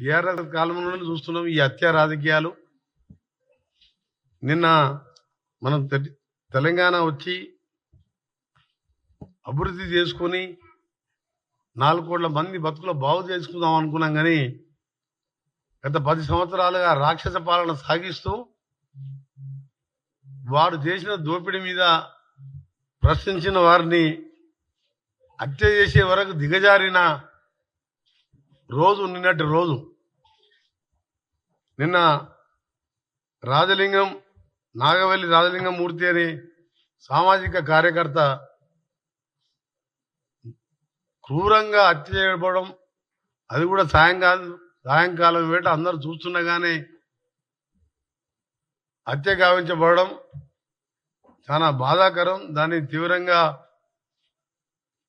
TRS కాలంలోనే చూస్తున్నాం ఈ హత్య రాజకీయాలు. నిన్న మనం తె- తెలంగాణ వచ్చి అభివృద్ధి చేసుకొని నాలుగు కోట్ల మంది బతుకులు బాగు చేసుకుందాం అనుకున్నాం కానీ గత పది సంవత్సరాలుగా రాక్షస పాలన సాగిస్తూ వారు చేసిన దోపిడీ మీద ప్రశ్నించిన వారిని హత్య చేసే వరకు దిగజారిన రోజు నిన్నటి రోజు నిన్న రాజలింగం నాగవల్లి రాజలింగం మూర్తి అని సామాజిక కార్యకర్త క్రూరంగా హత్య చేయబడడం అది కూడా సాయంకాలం సాయంకాలం వేట అందరూ చూస్తుండగానే హత్య గావించబడడం చాలా బాధాకరం. దాన్ని తీవ్రంగా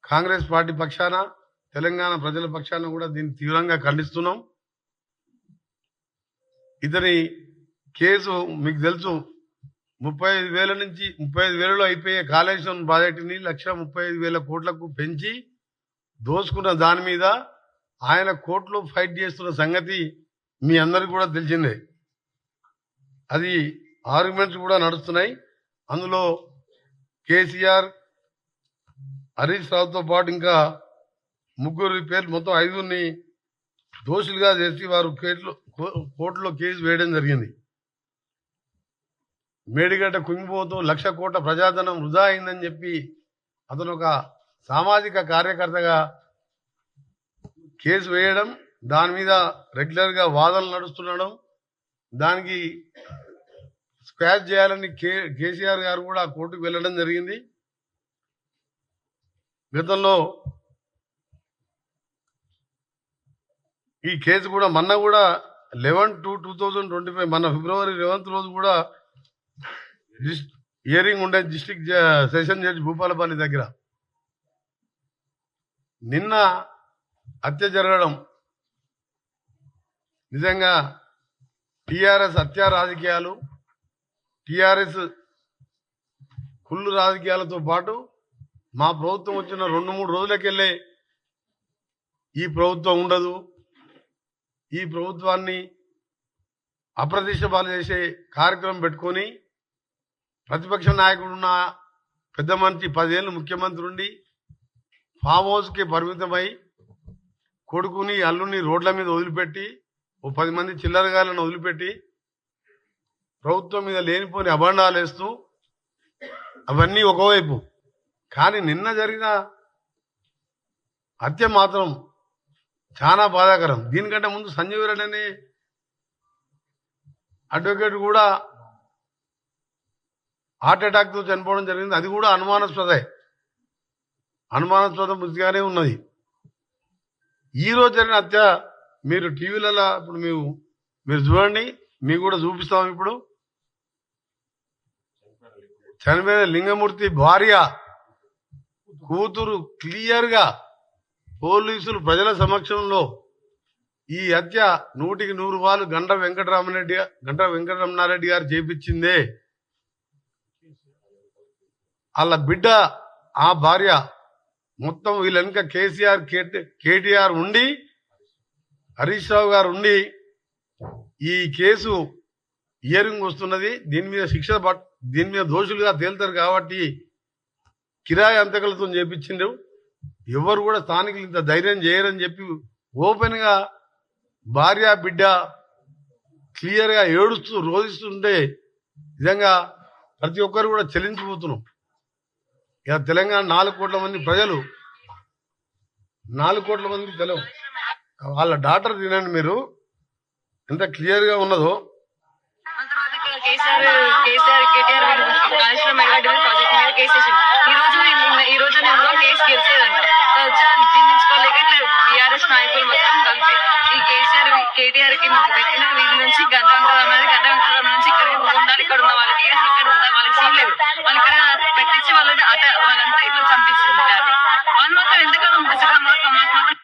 కాంగ్రెస్ పార్టీ పక్షాన తెలంగాణ ప్రజల పక్షాన కూడా దీన్ని తీవ్రంగా ఖండిస్తున్నాం. ఇతని కేసు మీకు తెలుసు ముప్పై ఐదు వేల నుంచి ముప్పై ఐదు వేలలో అయిపోయే కాళేశ్వరం ప్రాజెక్టుని లక్ష ముప్పై ఐదు వేల కోట్లకు పెంచి దోసుకున్న దాని మీద ఆయన కోర్టులో ఫైట్ చేస్తున్న సంగతి మీ అందరికి కూడా తెలిసిందే. అది ఆర్గ్యుమెంట్స్ కూడా నడుస్తున్నాయి. అందులో కేసీఆర్ హరీష్ రావుతో పాటు ఇంకా ముగ్గురు పేర్లు మొత్తం ఐదుగురిని దోషులుగా చేసి వారు కేట్లు కో- కోర్టులో కేసు వేయడం జరిగింది. మేడిగడ్డ కుంగిపోతూ లక్ష కోట్ల ప్రజాధనం వృధా అయిందని చెప్పి అతను ఒక సామాజిక కార్యకర్తగా కేసు వేయడం దాని మీద రెగ్యులర్గా వాదనలు నడుస్తుండడం దానికి స్క్వాష్ చేయాలని కే కేసీఆర్ గారు కూడా కోర్టుకు వెళ్ళడం జరిగింది. గతంలో ఈ కేసు కూడా మొన్న కూడా eleven two two thousand twenty five మన ఫిబ్రవరి లెవెన్త్ రోజు కూడా హియరింగ్ ఉండే డిస్ట్రిక్ట్ సెషన్ జడ్జి భూపాలపల్లి దగ్గర. నిన్న హత్య జరగడం. నిజంగా టిఆర్ఎస్ హత్య రాజకీయాలు టిఆర్ఎస్ కుళ్ళు రాజకీయాలతో పాటు మా ప్రభుత్వం వచ్చిన రెండు మూడు రోజులకెళ్ళే ఈ ప్రభుత్వం ఉండదు. ఈ ప్రభుత్వాన్ని అప్రతిష్ట పాలు చేసే కార్యక్రమం పెట్టుకొని ప్రతిపక్ష నాయకుడు ఉన్న పెద్ద మంత్రి పదేళ్ళు ముఖ్యమంత్రి ఉండి ఫామ్ హౌస్కి పరిమితమై కొడుకుని అల్లుని రోడ్ల మీద వదిలిపెట్టి ఓ పది మంది చిల్లరగాలను వదిలిపెట్టి ప్రభుత్వం మీద లేనిపోని అభండాలు వేస్తూ అవన్నీ ఒకవైపు. కానీ నిన్న జరిగిన హత్య మాత్రం చాలా బాధాకరం. దీనికంటే ముందు సంజయ్ రెడ్డి అనే అడ్వకేట్ కూడా హార్ట్ అటాక్తో చనిపోవడం జరిగింది. అది కూడా అనుమానాస్పదే. అనుమానాస్పద మృతిగానే ఉన్నది. ఈరోజు జరిగిన హత్య మీరు టీవీలలో ఇప్పుడు మేము మీరు చూడండి. మీకు కూడా చూపిస్తాం ఇప్పుడు. చనిపోయిన లింగమూర్తి భార్య కూతురు క్లియర్గా పోలీసులు ప్రజల సమక్షంలో ఈ హత్య నూటికి నూరు వాళ్ళు గంట వెంకటరామరెడ్డి గంట వెంకటరమణారెడ్డి గారు చేపించిందే. వాళ్ళ బిడ్డ ఆ భార్య మొత్తం వీళ్ళ వెనుక కేసీఆర్ కేటీ- కేటీఆర్ ఉండి హరీష్ రావు గారు ఉండి ఈ కేసు హియరింగ్ వస్తున్నది. దీని మీద శిక్ష పట్- దీని మీద దోషులుగా తేలుతారు కాబట్టి కిరాయి అంతకలతో చేపించిండు ఎవరు కూడా స్థానికులు ఇంత ధైర్యం చేయరని చెప్పి ఓపెన్గా భార్య బిడ్డ క్లియర్గా ఏడుస్తూ రోధిస్తుంటే నిజంగా ప్రతి ఒక్కరు కూడా చెల్లించిపోతున్నాం ఇక తెలంగాణ నాలుగు కోట్ల మంది ప్రజలు నాలుగు కోట్ల మంది తెలవు వాళ్ళ డాటర్ తినండి మీరు ఎంత క్లియర్గా ఉన్నదో కేసీఆర్ కేసీఆర్ కేటీఆర్ కాళేశ్వరం ప్రాజెక్ట్ మీద కేసేసింది కేటీఆర్కి మాకు పెట్టిన వీధి నుంచి గడ్డ వెంకటరామని గడ్డ నుంచి ఇక్కడ ఉండాలి ఇక్కడ ఉన్న వాళ్ళకి ఇక్కడ ఉన్న వాళ్ళకి చేయలేదు వాళ్ళు ఇక్కడ పెట్టించి వాళ్ళని అట వాళ్ళంతా ఇట్లా చంపించింది వాళ్ళు మాత్రం ఎందుకన్నా మాకు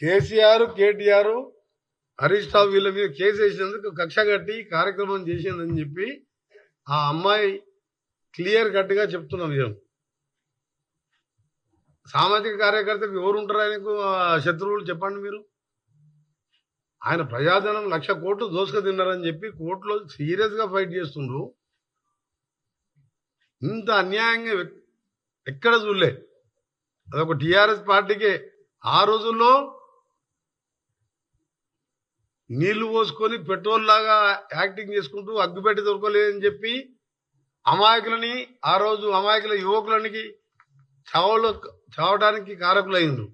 కేసీఆర్ కేటీఆర్ హరీష్ రావు వీళ్ళ మీద కేసు వేసినందుకు కక్ష కట్టి కార్యక్రమం చేసిందని చెప్పి ఆ అమ్మాయి క్లియర్ కట్గా చెప్తున్న విషయం సామాజిక కార్యకర్తకు ఎవరు ఉంటారు ఆయనకు శత్రువులు చెప్పండి మీరు. ఆయన ప్రజాధనం లక్ష కోట్లు దోసుక తిన్నారని చెప్పి కోర్టులో సీరియస్గా ఫైట్ చేస్తుండ్రు. ఇంత అన్యాయంగా ఎక్కడ చూడలే. అదొక టిఆర్ఎస్ పార్టీకే. ఆ రోజుల్లో నీళ్ళు పోసుకొని పెట్రోల్ లాగా యాక్టింగ్ చేసుకుంటూ అగ్గిపెట్టి దొరకలేదని చెప్పి అమాయకులని ఆ రోజు అమాయకుల యువకులనికి చావలో చావడానికి కారకులైండ్రు.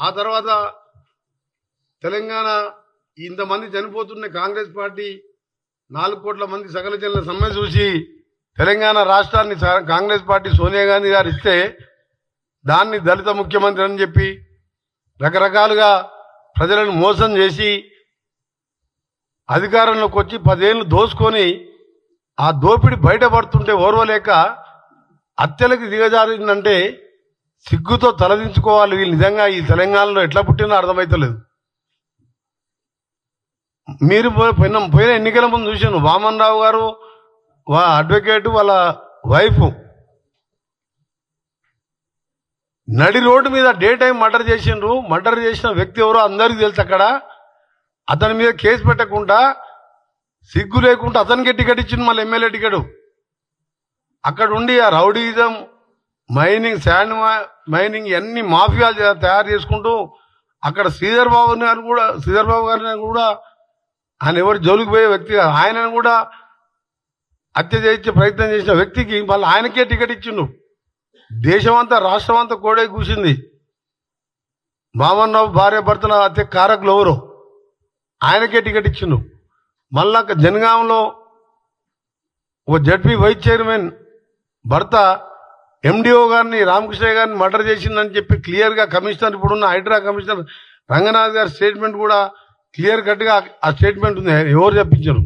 ఆ తర్వాత తెలంగాణ ఇంతమంది చనిపోతున్న కాంగ్రెస్ పార్టీ నాలుగు కోట్ల మంది సకల జనుల సమ్మె చూసి తెలంగాణ రాష్ట్రాన్ని కాంగ్రెస్ పార్టీ సోనియా గాంధీ గారు ఇస్తే దాన్ని దళిత ముఖ్యమంత్రి అని చెప్పి రకరకాలుగా ప్రజలను మోసం చేసి అధికారంలోకి వచ్చి పదేళ్ళు దోసుకొని ఆ దోపిడి బయటపడుతుంటే ఓర్వలేక హత్యలకు దిగజారిందంటే సిగ్గుతో తలదించుకోవాలి వీళ్ళు. నిజంగా ఈ తెలంగాణలో ఎట్లా పుట్టినా అర్థమైతలేదు. మీరు పోయిన పోయిన ఎన్నికల ముందు చూశాను. వామన్ రావు గారు వా అడ్వకేట్ వాళ్ళ వైఫ్. నడి రోడ్డు మీద డే టైం మర్డర్ చేసిండ్రు. మర్డర్ చేసిన వ్యక్తి ఎవరో అందరికీ తెలుసు అక్కడ. అతని మీద కేసు పెట్టకుండా సిగ్గు లేకుండా అతనికి టికెట్ ఇచ్చింది మళ్ళీ ఎమ్మెల్యే టికెట్. అక్కడ ఉండి ఆ రౌడీజం మైనింగ్ శాండ్ మైనింగ్ అన్ని మాఫియాలు తయారు చేసుకుంటూ అక్కడ శ్రీధర్ బాబు గారు కూడా శ్రీధర్ బాబు గారిని కూడా ఆయన ఎవరు జోలికి పోయే వ్యక్తి కాదు. ఆయనను కూడా హత్య చేయించే ప్రయత్నం చేసిన వ్యక్తికి మళ్ళీ ఆయనకే టికెట్ ఇచ్చిండు. దేశమంతా రాష్ట్రం అంతా కోడే కూసింది. మామన్నావు భార్య భర్తల హత్య కారకులు ఎవరు? ఆయనకే టికెట్ ఇచ్చిండు. మళ్ళా జనగాంలో ఒక జడ్పీ వైస్ చైర్మన్ భర్త ఎండిఓ గారిని రామకృష్ణ గారిని మర్డర్ చేసిందని చెప్పి క్లియర్గా కమిషనర్ ఇప్పుడున్న హైడ్రా కమిషనర్ రంగనాథ్ గారి స్టేట్మెంట్ కూడా క్లియర్ కట్గా ఆ స్టేట్మెంట్ ఉంది. ఎవరు చెప్పించారు.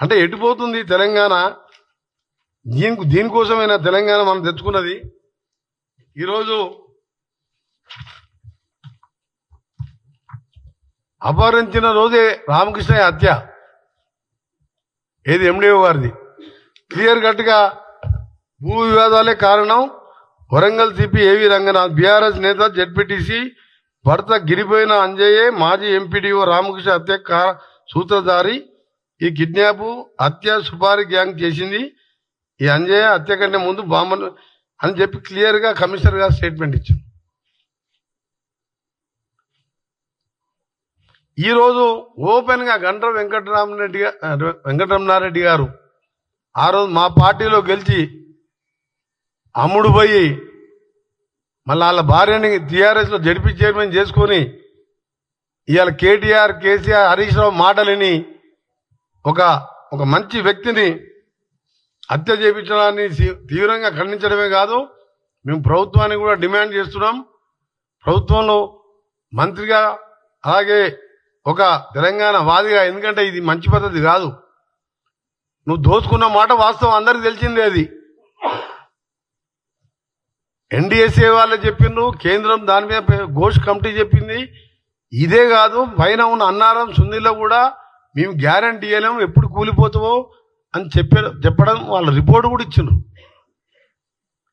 అంటే ఎటుపోతుంది తెలంగాణ? దీనికి దీనికోసమైనా తెలంగాణ మనం తెచ్చుకున్నది. ఈరోజు అపహరించిన రోజే రామకృష్ణయ్య హత్య. ఏది ఎండిఓ గారిది. క్లియర్ కట్గా భూ వివాదాలే కారణం. వరంగల్ సిపి ఏవి రంగనాథ్ బీఆర్ఎస్ నేత జెడ్పీటీసీ భర్త గిరిపోయిన అంజయ్యే మాజీ ఎంపీడీఓ రామకృష్ణ హత్య సూత్రధారి. ఈ కిడ్నాప్ హత్య సుపారి గ్యాంగ్ చేసింది. ఈ అంజయ్య హత్య కంటే ముందు బాంబను అని చెప్పి క్లియర్గా కమిషనర్ గారు స్టేట్మెంట్ ఇచ్చారు. ఈరోజు ఓపెన్గా ఓపెన్ గండ్ర వెంకటరామరెడ్డి వెంకటరమణారెడ్డి గారు ఆ రోజు మా పార్టీలో గెలిచి అమ్ముడు పోయి మళ్ళీ వాళ్ళ భార్యని టీఆర్ఎస్లో జడిపి చైర్మన్ చేసుకొని ఇవాళ కేటీఆర్ కేసీఆర్ హరీష్ రావు మాటలని ఒక ఒక మంచి వ్యక్తిని హత్య చేయించడాన్ని తీవ్రంగా ఖండించడమే కాదు మేము ప్రభుత్వాన్ని కూడా డిమాండ్ చేస్తున్నాం. ప్రభుత్వంలో మంత్రిగా అలాగే ఒక తెలంగాణ వాదిగా ఎందుకంటే ఇది మంచి పద్ధతి కాదు. నువ్వు దోచుకున్న మాట వాస్తవం అందరికి తెలిసిందే అది. ఎన్డీఎస్ఏ వాళ్ళు చెప్పిండ్రు కేంద్రం దాని మీద ఘోష్ కమిటీ చెప్పింది. ఇదే కాదు పైన ఉన్న అన్నారం సుందిలో కూడా మేము గ్యారంటీ ఇవ్వలేము ఎప్పుడు కూలిపోతావో అని చెప్పే చెప్పడం వాళ్ళ రిపోర్ట్ కూడా ఇచ్చిండ్రు.